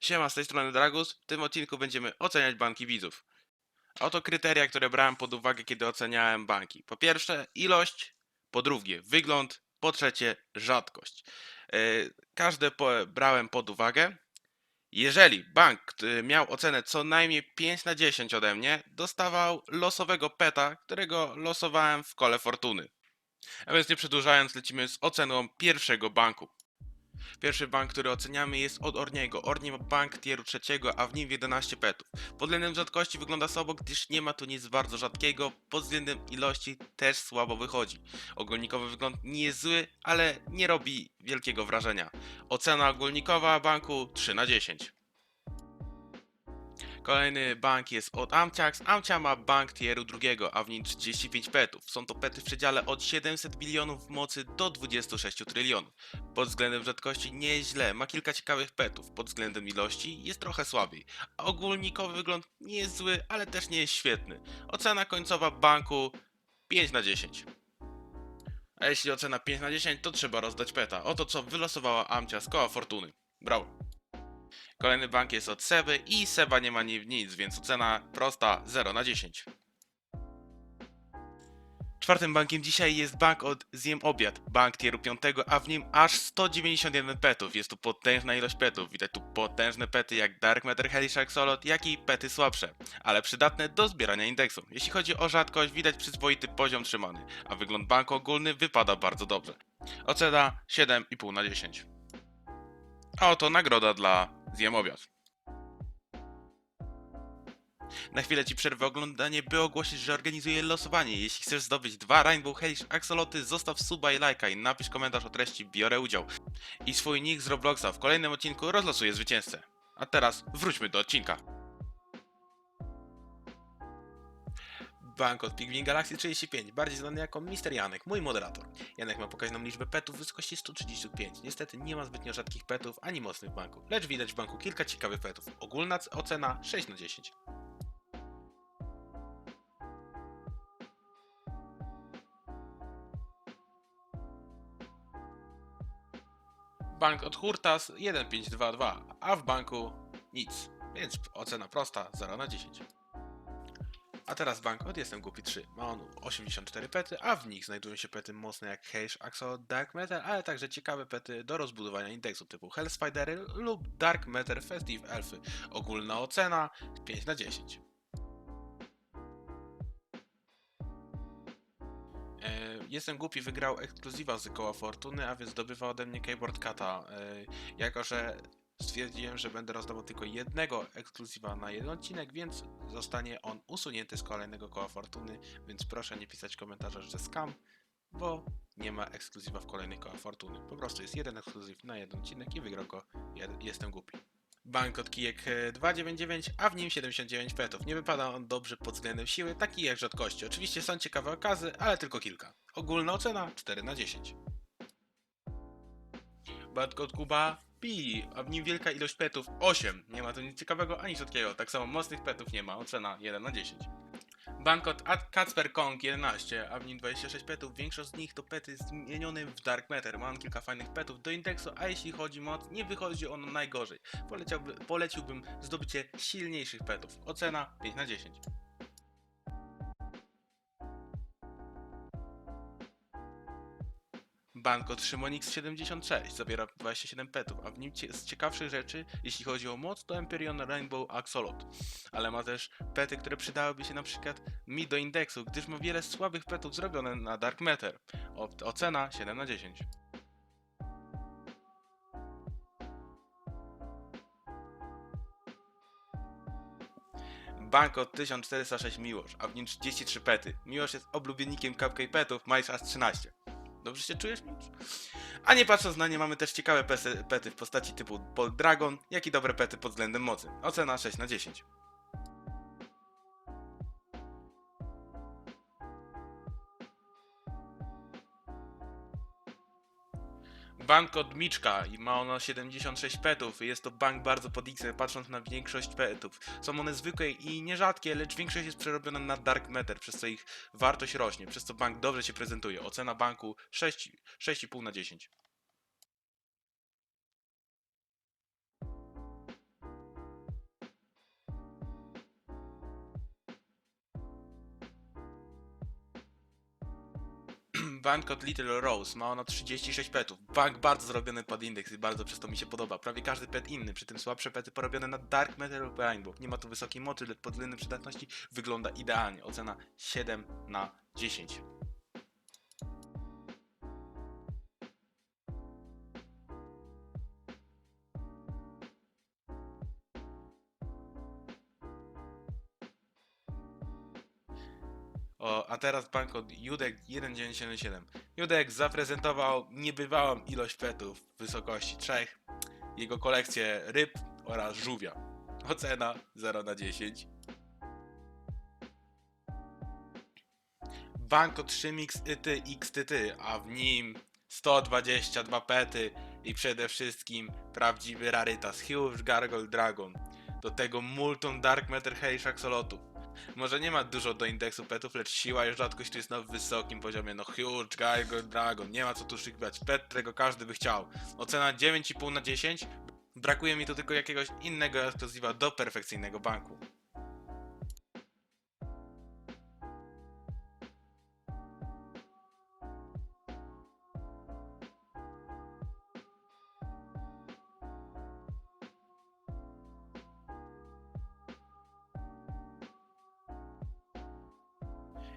Siema, z tej strony Dragus. W tym odcinku będziemy oceniać banki widzów. Oto kryteria, które brałem pod uwagę, kiedy oceniałem banki. Po pierwsze, ilość, po drugie, wygląd, po trzecie, rzadkość. E, Każde brałem pod uwagę. Jeżeli bank który miał ocenę co najmniej 5 na 10 ode mnie, dostawał losowego peta, którego losowałem w kole fortuny. A więc nie przedłużając, lecimy z oceną pierwszego banku. Pierwszy bank, który oceniamy jest od Orniego. Orni ma bank tieru trzeciego, a w nim 11 petów. Pod względem rzadkości wygląda słabo, gdyż nie ma tu nic bardzo rzadkiego. Pod względem ilości też słabo wychodzi. Ogólnikowy wygląd nie jest zły, ale nie robi wielkiego wrażenia. Ocena ogólnikowa banku 3 na 10. Kolejny bank jest od Amciax. Amcia ma bank tieru drugiego, a w nim 35 petów. Są to pety w przedziale od 700 bilionów mocy do 26 trylionów. Pod względem rzadkości nie jest źle, ma kilka ciekawych petów. Pod względem ilości jest trochę słabiej. A ogólnikowy wygląd nie jest zły, ale też nie jest świetny. Ocena końcowa banku 5 na 10. A jeśli ocena 5 na 10, to trzeba rozdać peta. Oto co wylosowała Amcia z koła fortuny. Brawo. Kolejny bank jest od Seby i Seba nie ma ni- nic, więc ocena prosta 0 na 10. Czwartym bankiem dzisiaj jest bank od Zjem Obiad, bank tieru 5, a w nim aż 191 petów. Jest tu potężna ilość petów. Widać tu potężne pety jak Dark Matter Hellish Axolot, jak i pety słabsze, ale przydatne do zbierania indeksu. Jeśli chodzi o rzadkość, widać przyzwoity poziom trzymany, a wygląd banku ogólny wypada bardzo dobrze. Ocena 7,5 na 10. A oto nagroda dla Zjem Obiad. Na chwilę ci przerwę oglądanie, by ogłosić, że organizuję losowanie. Jeśli chcesz zdobyć dwa Rainbow Hellish Axoloty, zostaw suba i lajka i napisz komentarz o treści biorę udział. I swój nick z Robloxa w kolejnym odcinku rozlosuję zwycięzcę. A teraz wróćmy do odcinka. Bank od Pigwin Galaxy 35, bardziej znany jako Mister Janek, mój moderator. Janek ma pokaźną liczbę petów w wysokości 135. Niestety nie ma zbytnio rzadkich petów ani mocnych w banku, lecz widać w banku kilka ciekawych petów. Ogólna ocena 6 na 10. Bank od Hurtas 1522, a w banku nic, więc ocena prosta 0 na 10. A teraz bank od Jestem Głupi 3. Ma on 84 pety, a w nich znajdują się pety mocne jak Hash, Axolot, Dark Matter, ale także ciekawe pety do rozbudowania indeksu typu Hell Spidery lub Dark Matter Festive Elfy. Ogólna ocena 5 na 10. E, Jestem głupi wygrał ekskluzywa z koła Fortuny, a więc zdobywa ode mnie Keyboard Kata. E, Jako, że stwierdziłem, że będę rozdawał tylko jednego ekskluzywa na jeden odcinek, więc zostanie on usunięty z kolejnego koła Fortuny, więc proszę nie pisać komentarzy, że scam, bo nie ma ekskluzywa w kolejnych kołach Fortuny. Po prostu jest jeden ekskluzyw na jeden odcinek i wygrał go Jestem głupi. Bank od kijek e, 299, a w nim 79 petów. Nie wypada on dobrze pod względem siły, taki jak rzadkości. Oczywiście są ciekawe okazy, ale tylko kilka. Ogólna ocena 4 na 10. Bank od Kuba Pi, a w nim wielka ilość petów 8. Nie ma tu nic ciekawego ani rzadkiego. Tak samo mocnych petów nie ma. Ocena 1 na 10. Bank od Ad- Kacper Kong 11, a w nim 26 petów. Większość z nich to pety zmienione w Dark Matter. Mam kilka fajnych petów do indeksu, a jeśli chodzi o moc, nie wychodzi ono najgorzej. Poleciałby, poleciłbym zdobycie silniejszych petów. Ocena 5 na 10. Bank od Szymonix 76 zawiera 27 petów, a w nim z ciekawszych rzeczy, jeśli chodzi o moc, to Empyrean Rainbow Axolot. Ale ma też pety, które przydałyby się na przykład mi do indeksu, gdyż ma wiele słabych petów zrobione na Dark Matter. Ocena 7 na 10. Bank od 1406 Miłosz, a w nim 33 pety. Miłosz jest oblubiennikiem cupcake petów, ma ich aż 13. Dobrze się czujesz? A nie patrząc na nie, mamy też ciekawe pety w postaci typu Bolt Dragon, jak i dobre pety pod względem mocy. Ocena 6 na 10. Bank od Miczka i ma ono 76 petów. Jest to bank bardzo pod X, patrząc na większość petów. Są one zwykłe i nierzadkie, lecz większość jest przerobiona na Dark Matter, przez co ich wartość rośnie, przez co bank dobrze się prezentuje. Ocena banku 6, 6,5 na 10. bank od Little Rose. Ma ona 36 petów. Bank bardzo zrobiony pod indeks i bardzo przez to mi się podoba. Prawie każdy pet inny, przy tym słabsze pety porobione na Dark Matter lub Rainbow. Nie ma tu wysokiej mocy, lecz pod względem przydatności wygląda idealnie. Ocena 7 na 10. O, a teraz bank od Judek 1977. Judek zaprezentował niebywałą ilość petów w wysokości 3, jego kolekcję ryb oraz żółwia. Ocena 0 na 10. Bank od 3 mix ity xtyty, a w nim 122 pety i przede wszystkim prawdziwy rarytas Huge Gargoyle Dragon. Do tego Multum Dark Matter Heish Axolotl. Może nie ma dużo do indeksu petów, lecz siła i rzadkość jest na wysokim poziomie. No huge, Gargoyle Dragon, nie ma co tu szykować. Pet, którego każdy by chciał. Ocena 9,5 na 10. Brakuje mi tu tylko jakiegoś innego ekskluzywa do perfekcyjnego banku.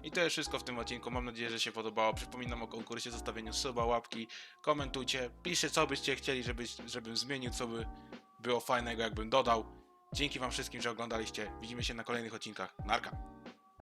I to jest wszystko w tym odcinku. Mam nadzieję, że się podobało. Przypominam o konkursie, zostawieniu suba, łapki, komentujcie, piszcie co byście chcieli, żeby, żebym zmienił, co by było fajnego, jakbym dodał. Dzięki wam wszystkim, że oglądaliście. Widzimy się na kolejnych odcinkach. Narka!